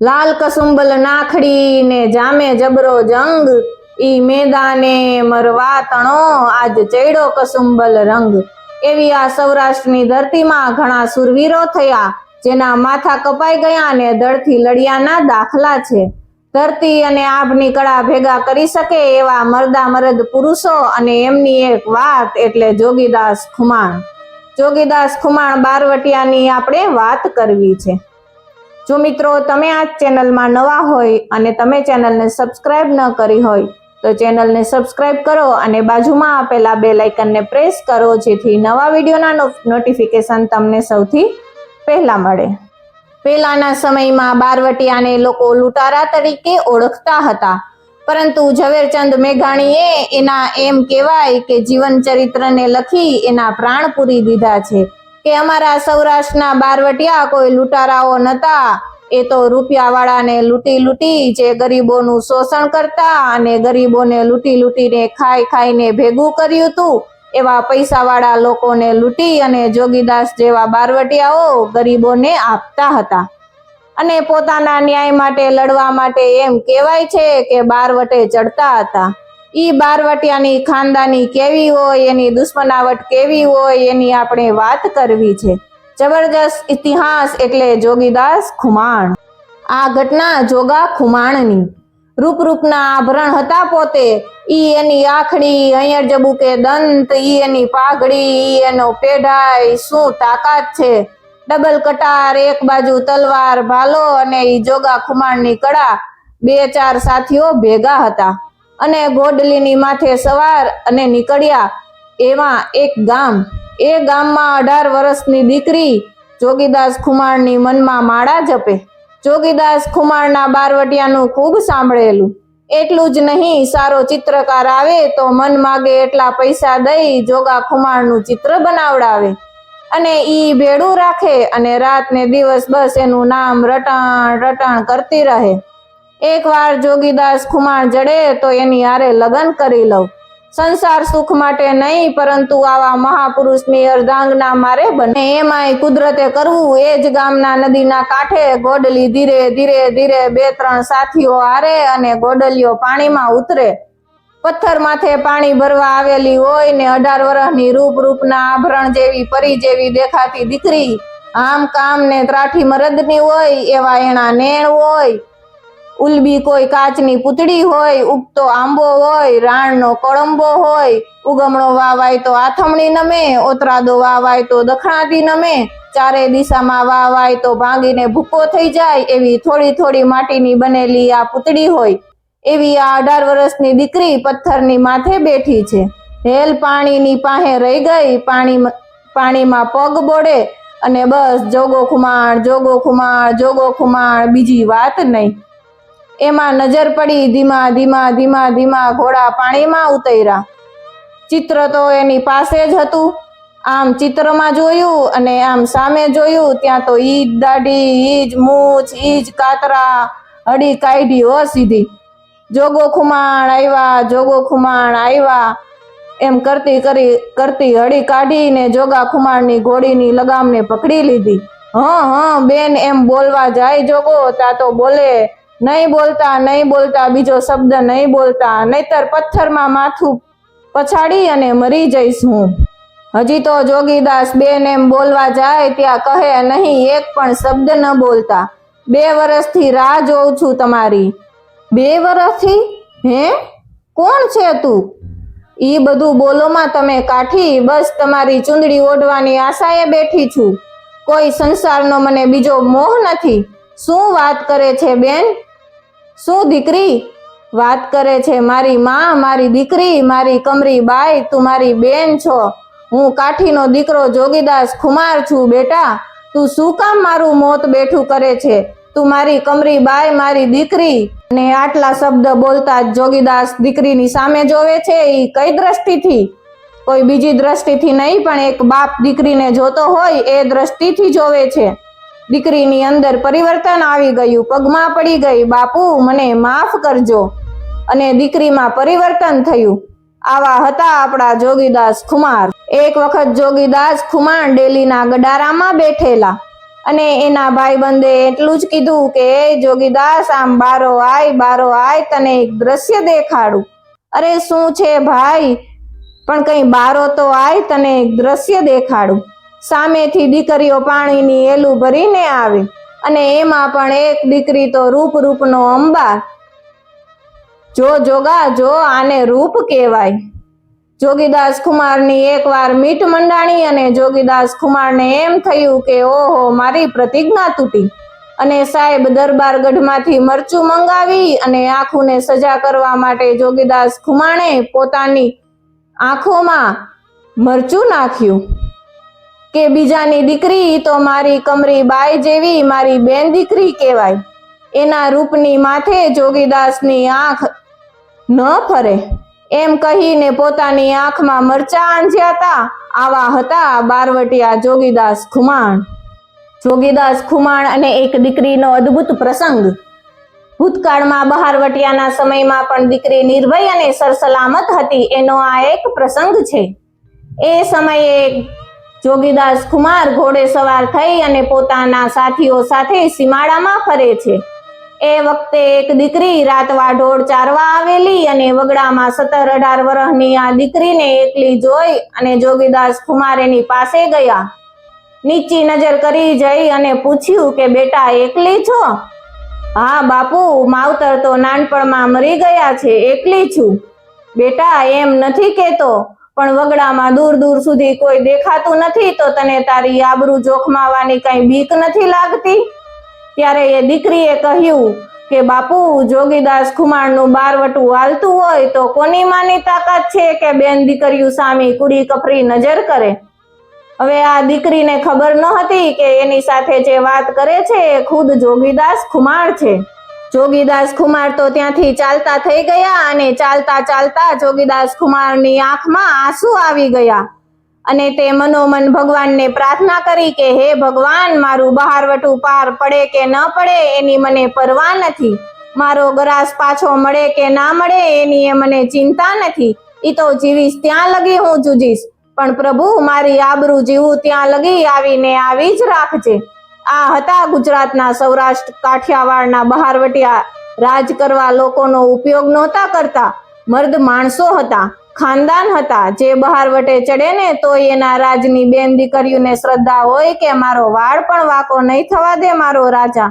લાલ કસુંબલ નાખડી ને જામે જબરો જંગ. ઈ મેદાને મરવા તણો, આજ ચૈડો કસુંબલ રંગ. એવી આ સૌરાષ્ટ્રની ધરતીમાં ઘણા સુરવીરો થયા, જેના માથા કપાઈ ગયા અને દળથી લડિયાના દાખલા છે. ધરતી અને આભની કળા ભેગા કરી શકે એવા મરદા મરદ પુરુષો અને એમની એક વાત એટલે જોગીદાસ ખુમાણ. જોગીદાસ ખુમાણ બારવટિયાની આપણે વાત કરવી છે. જો મિત્રો તમે આ ચેનલમાં નવા હોય અને તમે ચેનલને સબસ્ક્રાઇબ ન કરી હોય, તો ચેનલને સબસ્ક્રાઇબ કરો અને બાજુમાં આપેલા બે લાઇકનને પ્રેસ કરો, જેથી નવા વિડીયોના નોટિફિકેશન તમને સૌથી પહેલા મળે. પહેલાના સમયમાં બારવટિયાને લોકો લૂંટારા તરીકે ઓળખતા હતા, પરંતુ ઝવેરચંદ મેઘાણીએ એના એમ કહેવાય કે જીવન ચરિત્રને લખી એના પ્રાણ પૂરી દીધા છે. કે અમારા સૌરાષ્ટ્રના બારવટિયા કોઈ લૂંટારાઓ નતા. એ તો રૂપિયાવાળાને લૂંટી લૂંટી જે ગરીબોનું શોષણ કરતા અને ગરીબોને લૂંટી લૂંટીને ખાઈ ખાઈને ભેગું કર્યું હતું એવા પૈસાવાળા લોકોને લૂંટી અને જોગીદાસ જેવા બારવટિયાઓ ગરીબોને આપતા હતા. અને પોતાના ન્યાય માટે લડવા માટે એમ કહેવાય છે કે બારવટે ચડતા હતા. ઈ બારવટિયાની ખાનદાની કેવી હોય, એની દુશ્મનાવટ કેવી હોય, એની આપણે વાત કરવી છે. જબરજસ્ત ઇતિહાસ એટલે જોગીદાસ ખુમાણ. આ ઘટના જોગા ખુમાણની. રૂપ રૂપના આભરણ હતા પોતે. ઈ એની આખડી, અહીંયા જબુકે દંત, ઈ એની પાઘડી, ઈ એનો પેઢાઈ, શું તાકાત છે? ડબલ કટાર, એક બાજુ તલવાર, ભાલો અને ઈ જોગા ખુમાણની કળા બે ચાર સાથીઓ ભેગા હતા. અને ગોડલીની માથે સવાર અને નીકળ્યા એવા એક ગામ. એ ગામમાં અઢાર વર્ષની દીકરી જોગીદાસ ખુમાણની મનમાં માળા જપે. જોગીદાસ ખુમાણના બારવટિયાનું ખૂબ સાંભળેલું. એટલું જ નહીં, સારો ચિત્રકાર આવે તો મન માગે એટલા પૈસા દઈ જોગા ખુમાણનું ચિત્ર બનાવડાવે. અને ઈ ભેડું રાખે અને રાત ને દિવસ બસ એનું નામ રટણ રટણ કરતી રહે. એકવાર જોગીદાસ ખુમાણ જડે તો એની હારે લગ્ન કરી લઉં. સંસાર સુખ માટે નહીં, પરંતુ આવા મહાપુરુષની અર્ધાંગના મારે બને. એમાંય કુદરતે કરવું એ જ ગામના નદીના કાંઠે ગોડલી ધીરે ધીરે ધીરે બે ત્રણ સાથીઓ હારે અને ગોડલીઓ પાણીમાં ઉતરે. પથ્થર માથે પાણી ભરવા આવેલી હોય ને અઢાર વર્ષની રૂપ રૂપના આભરણ જેવી પરી જેવી દેખાતી દીકરી, આમ કામ ને ત્રાઠી મરદની હોય, એવા એના નેણ હોય ઉલબી કોઈ કાચની પૂતળી હોય, ઉગતો આંબો હોય, રાણનો કળંબો હોય, ઉગમણો વાવાય તો આથમણી નમે, ઓતરાદો વાવાય તો દખણાતી નમે, ચારે દિશામાં વાવાય તો ભાંગીને ભૂકો થઈ જાય, એવી થોડી થોડી માટીની બનેલી આ પૂતળી હોય. એવી આ અઢાર વર્ષની દીકરી પથ્થરની માથે બેઠી છે. હેલ પાણીની પાસે રહી ગઈ, પાણી પાણીમાં પગ બોડે અને બસ, જોગો ખુમાણ જોગો ખુમાણ જોગો ખુમાણ, બીજી વાત નહીં. એમાં નજર પડી, ધીમા ધીમા ધીમા ધીમા ઘોડા પાણીમાં ઉતર્યા. ચિત્ર તો એની પાસે જ હતું. આમ ચિત્રમાં જોયું અને આમ સામે જોયું, ત્યાં તો ઈ જ દાઢી ઈ જ મૂછ ઈ જ કાતરા હડી કાઢી હો સીધી. જોગો ખુમાણ આવ્યા જોગો ખુમાણ આવ્યા એમ કરતી કરી, કરતી હળી કાઢીને જોગા ખુમાણની ઘોડીની લગામને પકડી લીધી. હં હં, બેન, એમ બોલવા જાય જોગો તા તો બોલે નહીં બોલતા નહીં બોલતા, બીજો શબ્દ નહીં બોલતા, નહીતર પથ્થરમાં માથું પછાડી અને મરી જઈશ હું. હજી તો જોગીદાસ બેન એમ બોલવા જાય ત્યાં કહે નહીં, એક પણ શબ્દ ન બોલતા. બે વર્ષથી રાહ જોઉં છું તમારી. બે વર્ષથી હે? કોણ છે તું? એ બધું બોલોમાં તમે કાઠી, બસ તમારી ચૂંદડી ઓઢવાની આશાએ બેઠી છું. કોઈ સંસારનો મને બીજો મોહ નથી. શું વાત કરે છે બેન? શું દીકરી? વાત કરે છે, મારી માં, મારી દીકરી, મારી કમરી બાઈ, તું મારી બેન છો. હું કાઠીનો દીકરો જોગીદાસ ખુમાર છું, બેટા. તું શું કામ મારું મોત બેઠું કરે છે? તું મારી કમરી બાઈ, મારી દીકરી. ને આટલા શબ્દ બોલતા જ જોગીદાસ દીકરીની સામે જોવે છે એ કઈ દ્રષ્ટિથી? કોઈ બીજી દ્રષ્ટિથી નહીં, પણ એક બાપ દીકરીને જોતો હોય, એ દ્રષ્ટિથી જોવે છે. દીકરીની અંદર પરિવર્તન આવી ગયું, પગમાં પડી ગઈ, બાપુ, મને માફ કરજો. અને દીકરીમાં પરિવર્તન થયું. આવા હતા આપણા જોગીદાસ ખુમાર. એક વખત જોગીદાસ ખુમાર ડેલીના ગડારામાં બેઠેલા. અને એના ભાઈબંધે એટલું જ કીધું કે જોગીદાસ, આમ બારો આય બારો આય, તને એક દ્રશ્ય દેખાડું. અરે, શું છે ભાઈ? પણ કઈ બારો તો આય, તને એક દ્રશ્ય દેખાડું. સામેથી દીકરીઓ પાણીની એલું ભરીને આવે અને એમાં પણ એક દીકરી તો રૂપ રૂપનો અંબાર. જો જોગા, જો આને રૂપ કહેવાય. જોગીદાસ કુમારની એકવાર મીટ મંડાણી અને જોગીદાસ કુમારને એમ થયું કે, ઓહો, મારી પ્રતિજ્ઞા તૂટી. અને સાહેબ દરબાર ગઢમાંથી મરચું મંગાવી અને આંખોને સજા કરવા માટે જોગીદાસ ખુમાણે પોતાની આંખોમાં મરચું નાખ્યું. કે બીજાની દીકરી તો મારી કમરી બાઈ જેવી મારી બેન દીકરી કહેવાય. એના રૂપની માથે જોગીદાસની આંખ ન ફરે. એમ કહીને પોતાની આંખમાં મરચા આંજ્યા હતા આવા હતા બારવટિયા જોગીદાસ ખુમાણ. જોગીદાસ ખુમાણ અને એક દીકરીનો અદ્ભુત પ્રસંગ. ભૂતકાળમાં બહારવટિયાના સમયમાં પણ દીકરી નિર્ભય અને સરસલામત હતી. એનો આ એક પ્રસંગ છે. એ સમયે જોગીદાસ કુમાર ઘોડે સવાર થઈ અને પોતાના સાથીઓ સાથે સીમાડામાં ફરે છે. એ વખતે એક દીકરી રાતવા ઢોળ ચારવા આવેલી અને વગડામાં સત્તર અઢાર વર્ષની આ દીકરીને એકલી જોઈ અને જોગીદાસ કુમાર એની પાસે ગયા. નીચી નજર કરી જઈ અને પૂછ્યું કે, બેટા, એકલી છો? હા, બાપુ, માવતર તો નાનપણમાં મરી ગયા છે, એકલી છું. બેટા, એમ નથી કેતો પણ વગડામાં દૂર દૂર સુધી કોઈ દેખાતું નથી, તો તને તારી આબરૂ જોખમાવાની કઈ બીક નથી લાગતી? ત્યારે એ દીકરીએ કહ્યું કે, બાપુ, જોગીદાસ ખુમાણનું બારવટું હાલતું હોય તો કોની માની તાકાત છે કે બેન દીકરીઓ સામે કુડી કફરી નજર કરે? હવે આ દીકરીને ખબર ન હતી કે એની સાથે જે વાત કરે છે એ ખુદ જોગીદાસ ખુમાણ છે. જોગીદાસ ખુમાર તો ત્યાંથી ચાલતા થઈ ગયા અને ચાલતા ચાલતા જોગીદાસ ખુમારની આંખમાં આંસુ આવી ગયા. અને તે મનોમન ભગવાનને પ્રાર્થના કરી કે, હે ભગવાન, મારું બહારવટું પાર પડે કે ન પડે, એની મને પરવા નથી. મારો ગ્રાસ પાછો મળે કે ના મળે, એની એ મને ચિંતા નથી. ઈ તો જીવીશ ત્યાં લગી હું જુજીશ. પણ પ્રભુ, મારી આબરૂ જીવું ત્યાં લગી આવીને આવી જ રાખજે. આ હતા ગુજરાતના સૌરાષ્ટ્ર, કાઠિયાવાડના બહારવટિયા. રાજ કરવા લોકોનો ઉપયોગ નહોતા કરતા. મર્દ માણસો હતા, ખાનદાન હતા. જે બહારવટે ચડે ને તો એના રાજની બેન દીકરીઓને શ્રદ્ધા હોય કે મારો વાળ પણ વાકો નહીં થવા દે મારો રાજા.